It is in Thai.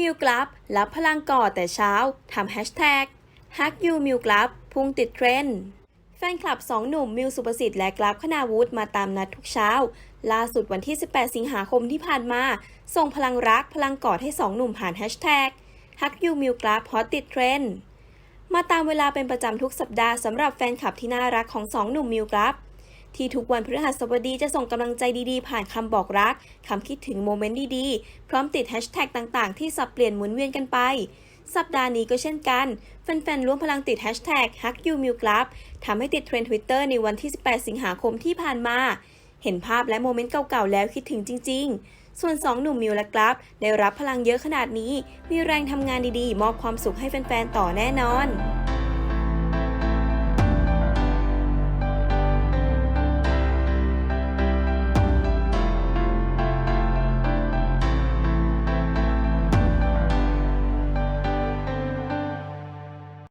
มิวกลับรับพลังก่อแต่เช้าทำแฮชแท็กฮักยูมิวกลับพุ่งติดเทรนด์แฟนคลับสองหนุ่มมิวสุประสิทธิ์และกลับคณาวุฒิมาตามนัดทุกเช้า ล่าสุดวันที่ 18 สิงหาคมที่ผ่านมา ส่งพลังรักพลังกอดให้สองหนุ่มผ่านแฮชแท็กฮักยูมิวกลับฮอตติดเทรนด์มาตามเวลาเป็นประจำทุกสัปดาห์สำหรับแฟนคลับที่น่ารักของสองหนุ่มมิวกลับ ที่ทุกวันพฤหัสบดีจะส่งกำลังใจดีๆ ผ่านคำบอกรักคำคิดถึงโมเมนต์ดีๆ พร้อมติดแฮชแท็กต่างๆ ที่สับเปลี่ยนหมุนเวียนกันไป สัปดาห์นี้ก็เช่นกัน แฟนๆร่วมพลังติดแฮชแท็ก HugYouMilClub ทำให้ติดเทรนด์ทวิตเตอร์ในวันที่ 18 สิงหาคมที่ผ่านมา เห็นภาพและโมเมนต์เก่าๆ แล้วคิดถึงจริง ๆ ส่วน 2 หนุ่มมิวและกลับได้รับพลังเยอะขนาดนี้ มีแรงทำงานดีๆ มอบความสุขให้แฟนๆ ต่อแน่นอน